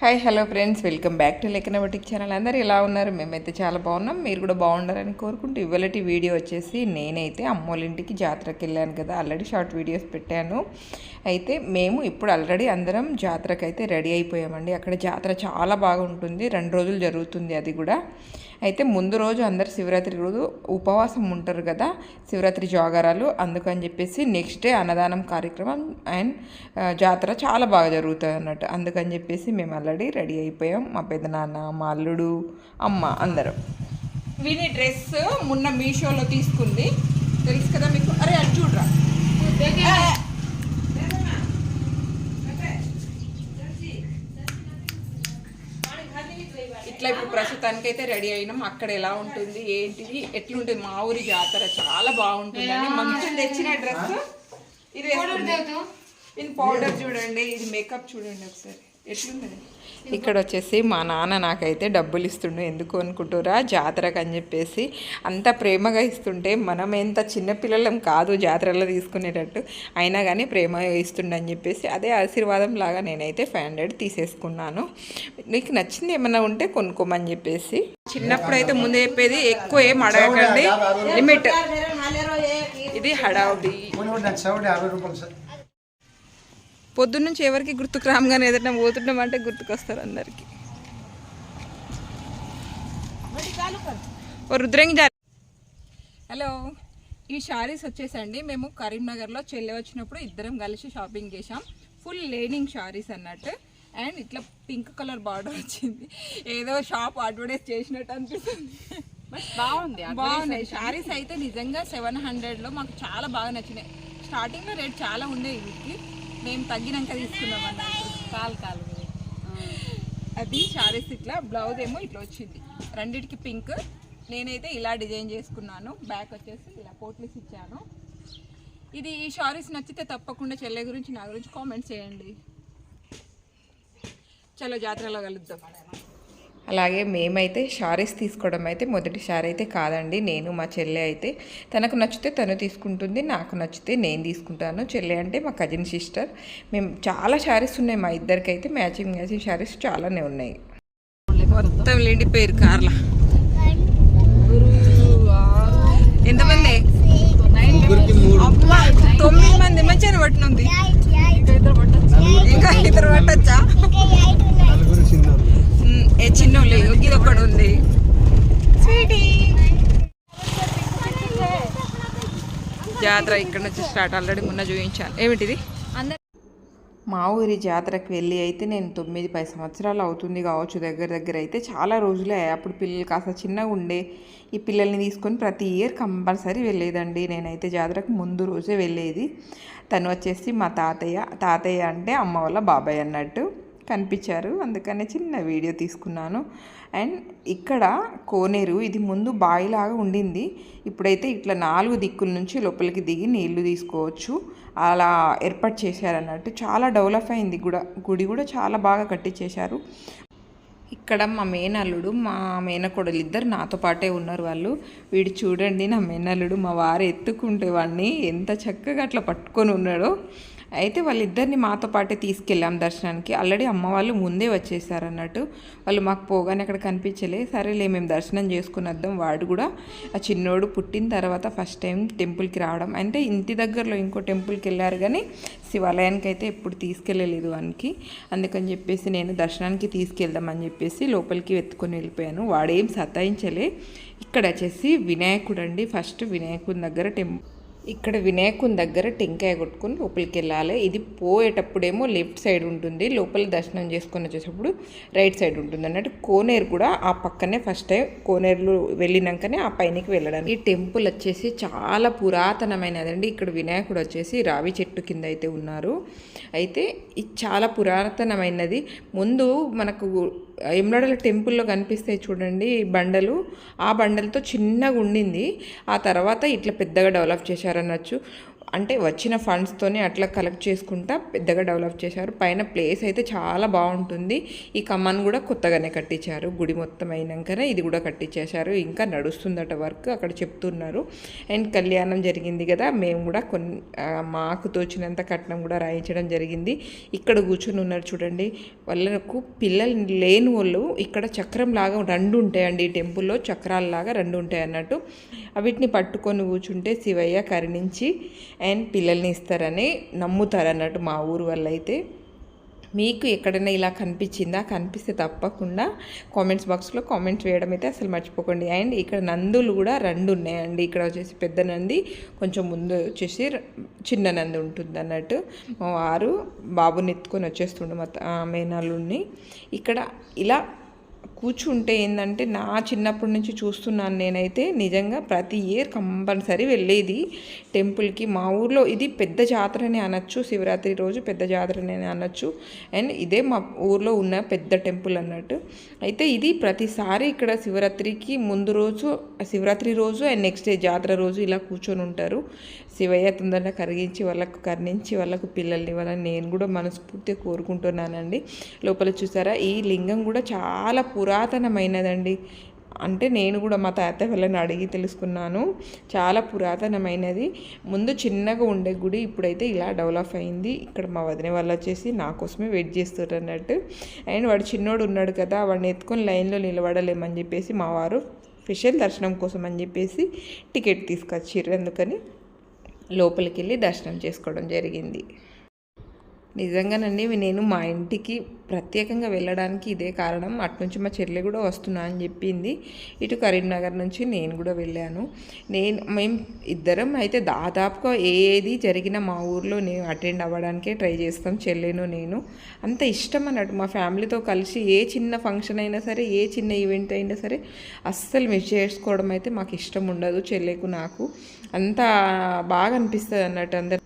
Hi hello friends welcome back to లెక్కనబటిక్ channel అందరు ఎలా ఉన్నారు? మేమైతే చాలా బాగున్నాం. మీరు కూడా బాగుండాలని కోరుకుంటూ ఇవాళటి వీడియో వచ్చేసి నేనైతే అమ్మోళ్ళింటికి జాతరకి వెళ్ళాను కదా. ఆల్రెడీ షార్ట్ వీడియోస్ పెట్టాను. అయితే మేము ఇప్పుడు ఆల్రెడీ అందరం జాతరకు అయితే రెడీ అయిపోయామండి. అక్కడ జాతర చాలా బాగుంటుంది. రెండు రోజులు జరుగుతుంది అది కూడా. అయితే ముందు రోజు అందరు శివరాత్రి రోజు ఉపవాసం ఉంటారు కదా శివరాత్రి జాగారాలు. అందుకని చెప్పేసి నెక్స్ట్ డే అన్నదానం కార్యక్రమం అండ్ జాతర చాలా బాగా జరుగుతుంది అన్నట్టు. అందుకని చెప్పేసి మేము ఆల్రెడీ రెడీ అయిపోయాం. మా పెదనాన్న మా అల్లుడు అమ్మ అందరం. విని డ్రెస్ మొన్న మీషోలో తీసుకుంది. అయితే రెడీ అయినాం. అక్కడ ఎలా ఉంటుంది ఏంటిది ఎట్లుంటుంది మా ఊరి జాతర చాలా బాగుంటుంది అని మంచిగా తెచ్చిన డ్రెస్. ఇది పౌడర్ చూడండి ఇది మేకప్ చూడండి ఒకసారి. ఇక్కడ వచ్చేసి మా నాన్న నాకైతే డబ్బులు ఇస్తుండు. ఎందుకు అనుకుంటురా జాతరకు అని చెప్పేసి అంత ప్రేమగా ఇస్తుంటే మనం ఎంత చిన్నపిల్లలం కాదు జాతరలో తీసుకునేటట్టు. అయినా కానీ ప్రేమగా ఇస్తుండే అని చెప్పేసి అదే ఆశీర్వాదం లాగా నేనైతే ఫైవ్ హండ్రెడ్ తీసేసుకున్నాను. నీకు నచ్చింది ఏమన్నా ఉంటే కొనుక్కోమని చెప్పేసి. చిన్నప్పుడు అయితే ముందే చెప్పేది ఎక్కువ ఏం అడగకండి. లిమిట్. ఇది హడావుడి చౌడి యాభై రూపాయలు సార్ పొద్దున్నుంచి ఎవరికి గుర్తుకు రామగానే ఏదైనా పోతున్నాం అంటే గుర్తుకొస్తారు అందరికి. ఓ రుద్రంగి జా హలో ఈ శారీస్ వచ్చేసండి. మేము కరీంనగర్లో చెల్లె వచ్చినప్పుడు ఇద్దరం కలిసి షాపింగ్ చేసాం ఫుల్ లేనింగ్ శారీస్ అన్నట్టు. అండ్ ఇట్లా పింక్ కలర్ బార్డర్ వచ్చింది. ఏదో షాప్ అడ్వర్టైజ్ చేసినట్టు అనిపిస్తుంది. బాగుంది బాగున్నాయి. శారీస్ అయితే నిజంగా సెవెన్ హండ్రెడ్లో మాకు చాలా బాగా నచ్చినాయి. స్టార్టింగ్లో రేట్ చాలా ఉండేవి వీటికి. మేము తగ్గినాక తీసుకున్నాం అన్నట్టు కాలు కాలు. అది శారీస్ ఇట్లా బ్లౌజ్ ఏమో ఇట్లా వచ్చింది. రెండిటికి పింక్. నేనైతే ఇలా డిజైన్ చేసుకున్నాను. బ్యాక్ వచ్చేసి ఇలా పోట్లీస్ ఇచ్చాను. ఇది ఈ శారీస్ నచ్చితే తప్పకుండా చెల్లె గురించి నా గురించి కామెంట్స్ చేయండి. చలో జాతరలో కలుద్దాం. అలాగే మేమైతే శారీస్ తీసుకోవడం అయితే మొదటిసారి అయితే కాదండి నేను మా చెల్లె అయితే. తనకు నచ్చితే తను తీసుకుంటుంది నాకు నచ్చితే నేను తీసుకుంటాను. చెల్లె అంటే మా కజిన్ సిస్టర్ మేము చాలా శారీస్ ఉన్నాయి మా ఇద్దరికి అయితే మ్యాచింగ్ మ్యాచింగ్ శారీస్ చాలానే ఉన్నాయి. మొత్తం లేండిపోయారు కార్లా. ఎంతమంది? తొమ్మిది మంది. మంచిగా పట్టినుంది. ఇంకా ఇద్దరు పట్టచ్చా? ఏ చిన్నోళ్ళు ఇది ఒకటి ఉంది. స్వీటీ జాతర ఇక్కడ నుంచి స్టార్ట్ ఆల్రెడీ మొన్న చూపించాను. ఏమిటిది? మా ఊరి జాతరకు వెళ్ళి అయితే నేను తొమ్మిది పది సంవత్సరాలు అవుతుంది కావచ్చు దగ్గర దగ్గర అయితే. చాలా రోజులే. అప్పుడు పిల్లలు కాస్త చిన్నగా ఉండే. ఈ పిల్లల్ని తీసుకొని ప్రతి ఇయర్ కంపల్సరీ వెళ్ళేదండి. నేనైతే జాతరకు ముందు రోజే వెళ్ళేది. తను వచ్చేసి మా తాతయ్య. తాతయ్య అంటే అమ్మ వాళ్ళ బాబాయ్ అన్నట్టు. కనిపించారు. అందుకనే చిన్న వీడియో తీసుకున్నాను. అండ్ ఇక్కడ కోనేరు ఇది ముందు బావిలాగా ఉండింది. ఇప్పుడైతే ఇట్లా నాలుగు దిక్కుల నుంచి లోపలికి దిగి నీళ్ళు తీసుకోవచ్చు. అలా ఏర్పాటు చేశారన్నట్టు. చాలా డెవలప్ అయింది. కూడా గుడి కూడా చాలా బాగా కట్టించేశారు ఇక్కడ మా మేనల్లుడు మా మేనకోడలు ఇద్దరు నాతో పాటే ఉన్నారు వాళ్ళు. వీడు చూడండి నా మేనల్లుడు మా వారు ఎత్తుకుంటే వాడిని ఎంత చక్కగా అట్లా పట్టుకొని ఉన్నాడో. అయితే వాళ్ళిద్దరిని మాతో పాటే తీసుకెళ్ళాం దర్శనానికి. ఆల్రెడీ అమ్మ వాళ్ళు ముందే వచ్చేసారు అన్నట్టు. వాళ్ళు మాకు పోగానే అక్కడ కనిపించలే. సరేలే మేము దర్శనం చేసుకుని వద్దాం వాడు కూడా ఆ చిన్నోడు పుట్టిన తర్వాత ఫస్ట్ టైం టెంపుల్కి రావడం. అంటే ఇంటి దగ్గరలో ఇంకో టెంపుల్కి వెళ్ళారు కానీ శివాలయానికి అయితే ఎప్పుడు తీసుకెళ్ళలేదు వానికి. అందుకని చెప్పేసి నేను దర్శనానికి తీసుకెళ్దామని చెప్పేసి లోపలికి వెతుకొని వెళ్ళిపోయాను. వాడేం సతాయించలే. ఇక్కడ వచ్చేసి వినాయకుడు అండి ఫస్ట్ వినాయకుడి దగ్గర టెంపుల్ ఇక్కడ వినాయకుని దగ్గర టెంకాయ కొట్టుకుని లోపలికి వెళ్ళాలి. ఇది పోయేటప్పుడేమో లెఫ్ట్ సైడ్ ఉంటుంది. లోపల దర్శనం చేసుకొని వచ్చేటప్పుడు రైట్ సైడ్ ఉంటుంది. అన్నట్టు కోనేరు కూడా ఆ పక్కనే ఫస్ట్ టైం కోనేరులో వెళ్ళినాకనే ఆ పైనకి వెళ్ళడానికి. ఈ టెంపుల్ వచ్చేసి చాలా పురాతనమైనదండి ఇక్కడ వినాయకుడు వచ్చేసి రావి చెట్టు కింద అయితే ఉన్నారు. అయితే ఇది చాలా పురాతనమైనది. ముందు మనకు ఎమ్లాడల టెంపుల్లో కనిపిస్తాయి చూడండి బండలు. ఆ బండలతో చిన్నగా ఉండింది. ఆ తర్వాత ఇట్లా పెద్దగా డెవలప్ చేశారనొచ్చు. అంటే వచ్చిన ఫండ్స్తోనే అట్లా కలెక్ట్ చేసుకుంటా పెద్దగా డెవలప్ చేశారు. పైన ప్లేస్ అయితే చాలా బాగుంటుంది. ఈ కమ్మను కూడా కొత్తగానే కట్టించారు. గుడి మొత్తం అయినాకనే ఇది కూడా కట్టించేశారు. ఇంకా నడుస్తుందట వర్క్ అక్కడ చెప్తున్నారు. అండ్ కళ్యాణం జరిగింది కదా మేము కూడా కొన్ని మాకు తోచినంత కట్నం కూడా రాయించడం జరిగింది. ఇక్కడ కూర్చొని ఉన్నారు చూడండి. వాళ్ళకు పిల్లలు లేని వాళ్ళు ఇక్కడ చక్రం లాగా రెండు ఉంటాయండి. ఈ టెంపుల్లో చక్రాలలాగా రెండు ఉంటాయి అన్నట్టు. వీటిని పట్టుకొని కూర్చుంటే శివయ్య కరుణించి అండ్ పిల్లల్ని ఇస్తారని నమ్ముతారు అన్నట్టు మా ఊరు వాళ్ళు అయితే. మీకు ఎక్కడైనా ఇలా కనిపించిందా? కనిపిస్తే తప్పకుండా కామెంట్స్ బాక్స్లో కామెంట్స్ వేయడం అయితే అసలు మర్చిపోకండి. అండ్ ఇక్కడ నందులు కూడా రెండు ఉన్నాయండి. ఇక్కడ వచ్చేసి పెద్ద నంది కొంచెం ముందు వచ్చేసి చిన్న నంది ఉంటుంది అన్నట్టు మా వారు బాబుని ఎత్తుకొని వచ్చేస్తుండే మా త- ఇక్కడ ఇలా కూర్చుంటే ఏంటంటే నా చిన్నప్పటి నుంచి చూస్తున్నాను నేనైతే. నిజంగా ప్రతి ఇయర్ కంపల్సరీ వెళ్ళేది. టెంపుల్కి మా ఊర్లో ఇది పెద్ద జాతరనే అనొచ్చు. శివరాత్రి రోజు పెద్ద జాతరనే అనొచ్చు. అండ్ ఇదే మా ఊర్లో ఉన్న పెద్ద టెంపుల్ అన్నట్టు. అయితే ఇది ప్రతిసారి ఇక్కడ శివరాత్రికి ముందు రోజు శివరాత్రి రోజు అండ్ నెక్స్ట్ డే జాతర రోజు ఇలా కూర్చొని ఉంటారు శివయ్య తొందరగా కరిగించి వాళ్ళకు కరుణించి వాళ్ళకు పిల్లల్ని ఇవ్వాలని నేను కూడా మనస్ఫూర్తిగా కోరుకుంటున్నానండి. లోపల చూసారా? ఈ లింగం కూడా చాలా పురాతనమైనదండి. అంటే నేను కూడా మా తాత వాళ్ళని అడిగి తెలుసుకున్నాను. చాలా పురాతనమైనది. ముందు చిన్నగా ఉండే గుడి ఇప్పుడైతే ఇలా డెవలప్ అయింది. ఇక్కడ మా వదిన వాళ్ళు వచ్చేసి నా కోసమే వెయిట్ చేస్తారు అన్నట్టు. అండ్ వాడు చిన్నోడు ఉన్నాడు కదా వాడిని ఎత్తుకొని లైన్లో నిలబడలేమని చెప్పేసి మా వారు స్పెషల్ దర్శనం కోసం అని చెప్పేసి టికెట్ తీసుకొచ్చిర్రు. అందుకని లోపలికి వెళ్ళి దర్శనం చేసుకోవడం జరిగింది. నిజంగానండి నేను మా ఇంటికి ప్రత్యేకంగా వెళ్ళడానికి ఇదే కారణం. అటు నుంచి మా చెల్లె కూడా వస్తున్నా అని చెప్పింది. ఇటు కరీంనగర్ నుంచి నేను కూడా వెళ్ళాను. నేను మేము ఇద్దరం అయితే దాదాపుగా ఏది జరిగినా మా ఊర్లో నేను అటెండ్ అవ్వడానికే ట్రై చేస్తాం చెల్లెను నేను. అంత ఇష్టం అన్నట్టు మా ఫ్యామిలీతో కలిసి ఏ చిన్న ఫంక్షన్ అయినా సరే ఏ చిన్న ఈవెంట్ అయినా సరే అస్సలు మిస్ చేసుకోవడం అయితే మాకు ఇష్టం ఉండదు చెల్లెకు నాకు. అంత బాగా అనిపిస్తుంది అన్నట్టు అందరు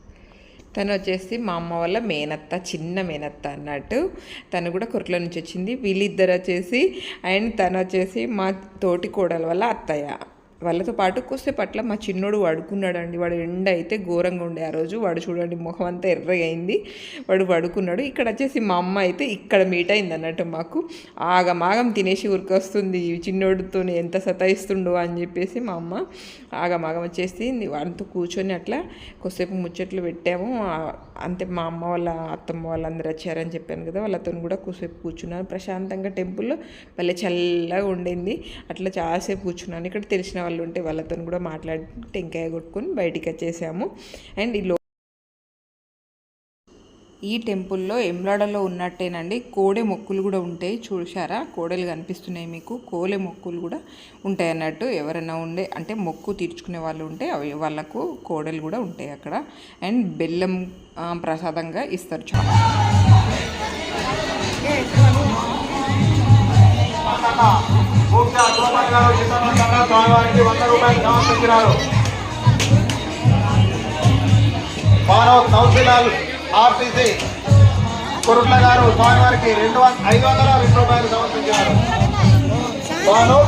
తను వచ్చేసి మా అమ్మ వాళ్ళ మేనత్త చిన్న మేనత్త అన్నట్టు. తను కూడా కుర్ల నుంచి వచ్చింది. వీళ్ళిద్దరు వచ్చేసి అండ్ తను వచ్చేసి మా తోటి కోడల వల్ల అత్తయ్య. వాళ్ళతో పాటు కొస్తే అట్లా మా చిన్నోడు పడుకున్నాడండి. వాడు ఎండ అయితే ఘోరంగా ఉండే ఆ రోజు. వాడు చూడండి ముఖం అంతా ఎర్రగా అయింది వాడు పడుకున్నాడు. ఇక్కడ వచ్చేసి మా అమ్మ అయితే ఇక్కడ మీట్ అయింది అన్నట్టు మాకు. ఆగమాగం తినేసి ఉరికొస్తుంది చిన్నోడితో ఎంత సతాయిస్తుండో అని చెప్పేసి మా అమ్మ ఆగమాగం వచ్చేసి వాడితో కూర్చొని అట్లా కొద్దిసేపు ముచ్చట్లు పెట్టాము. అంతే మా అమ్మ వాళ్ళ అత్తమ్మ వాళ్ళందరూ వచ్చారని చెప్పాను కదా. వాళ్ళతో కూడా కొద్దిసేపు కూర్చున్నాను. ప్రశాంతంగా టెంపుల్లో భలే చల్లగా ఉండింది. అట్లా చాలాసేపు కూర్చున్నాను. ఇక్కడ తెలిసిన వాళ్ళు ఉంటే వాళ్ళతో కూడా మాట్లాడి టెంకాయ కొట్టుకొని బయటికి వచ్చేసాము. అండ్ ఈ లో ఈ టెంపుల్లో ఎమ్లాడలో ఉన్నట్టేనండి. కోడె మొక్కులు కూడా ఉంటాయి. చూశారా? కోడెలు కనిపిస్తున్నాయి మీకు. కోలె మొక్కులు కూడా ఉంటాయి అన్నట్టు ఎవరైనా ఉండే అంటే మొక్కు తీర్చుకునే వాళ్ళు ఉంటే అవి వాళ్ళకు కోడెలు కూడా ఉంటాయి అక్కడ. అండ్ బెల్లం ప్రసాదంగా ఇస్తారు చాలా స్వామివారికి వంద రూపాయలు సమర్పించినారు మానవ్ కౌన్సిలర్ ఆర్టీసీ కురుట్ల గారు స్వామివారికి రెండు వం- ఐదు వందల రెండు రూపాయలు సమర్పించారు మానవ్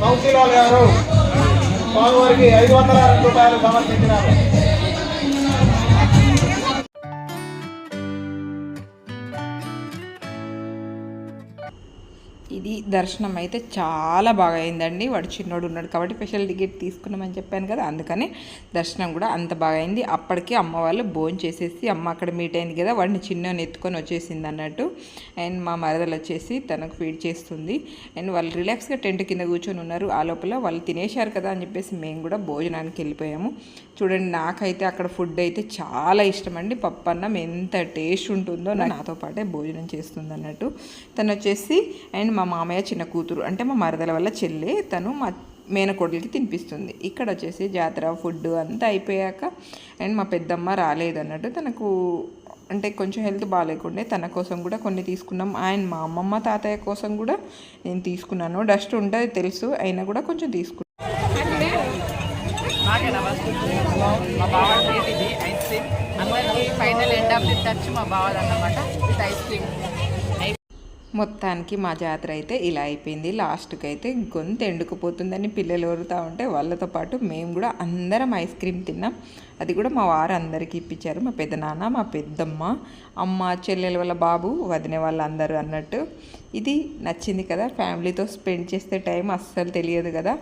కౌన్సిలర్ గారు స్వామివారికి ఐదు వందల రెండు రూపాయలు సమర్పించినారు ఇది దర్శనం అయితే చాలా బాగా అయిందండి. వాడు చిన్నోడు ఉన్నాడు కాబట్టి స్పెషల్ టికెట్ తీసుకున్నామని చెప్పాను కదా అందుకని దర్శనం కూడా అంత బాగా అయింది. అప్పటికి అమ్మ వాళ్ళు భోజనం చేసేసి అమ్మ అక్కడ మీట్ అయింది కదా వాడిని చిన్నోని ఎత్తుకొని వచ్చేసింది అన్నట్టు. అండ్ మా మరదలు వచ్చేసి తనకు ఫీడ్ చేస్తుంది. అండ్ వాళ్ళు రిలాక్స్గా టెంట్ కింద కూర్చొని ఉన్నారు. ఆ లోపల వాళ్ళు తినేశారు కదా అని చెప్పేసి మేము కూడా భోజనానికి వెళ్ళిపోయాము. చూడండి నాకైతే అక్కడ ఫుడ్ అయితే చాలా ఇష్టం అండి. పప్పు అన్నం ఎంత టేస్ట్ ఉంటుందో నా- నాతో పాటే భోజనం చేస్తుంది అన్నట్టు. తను వచ్చేసి అండ్ మా మామయ్య చిన్న కూతురు అంటే మా మరదల వల్ల చెల్లి తను మా మేనకోడలికి తినిపిస్తుంది. ఇక్కడ వచ్చేసి జాతర ఫుడ్ అంతా అయిపోయాక అండ్ మా పెద్దమ్మ రాలేదన్నట్టు తనకు అంటే కొంచెం హెల్త్ బాగాలేకుండే తన కోసం కూడా కొన్ని తీసుకున్నాం. అండ్ మా అమ్మమ్మ తాతయ్య కోసం కూడా నేను తీసుకున్నాను. డస్ట్ ఉంటుంది తెలుసు అయినా కూడా కొంచెం తీసుకున్నాను మా final end of the touch మా బావది అన్నమాట ఐస్ క్రీమ్. మొత్తానికి మా జాతర అయితే ఇలా అయిపోయింది. లాస్ట్కి అయితే గొంతు ఎండుకుపోతుందని పిల్లలు ఎవరుతా ఉంటే వాళ్ళతో పాటు మేము కూడా అందరం ఐస్ క్రీమ్ తిన్నాం. అది కూడా మా వారు అందరికీ ఇప్పించారు. మా పెద్దనాన్న మా పెద్దమ్మ అమ్మ చెల్లెల వాళ్ళ బాబు వదిన వాళ్ళందరూ అన్నట్టు. ఇది నచ్చింది కదా ఫ్యామిలీతో స్పెండ్ చేస్తే టైం అస్సలు తెలియదు కదా.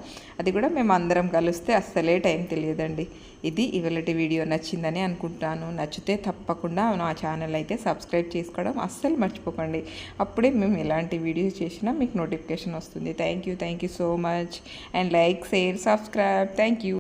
అది కూడా మేము అందరం కలిస్తే అస్సలే టైం తెలియదండి. ఇది ఇవాళ వీడియో నచ్చిందని అనుకుంటాను. నచ్చితే తప్పకుండా నా ఛానల్ అయితే సబ్స్క్రైబ్ చేసుకోవడం అస్సలు మర్చిపోకండి. అప్పుడే మేము ఎలాంటి వీడియోస్ చేసినా మీకు నోటిఫికేషన్ వస్తుంది. Thank you thank you so much. And like share subscribe. Thank you.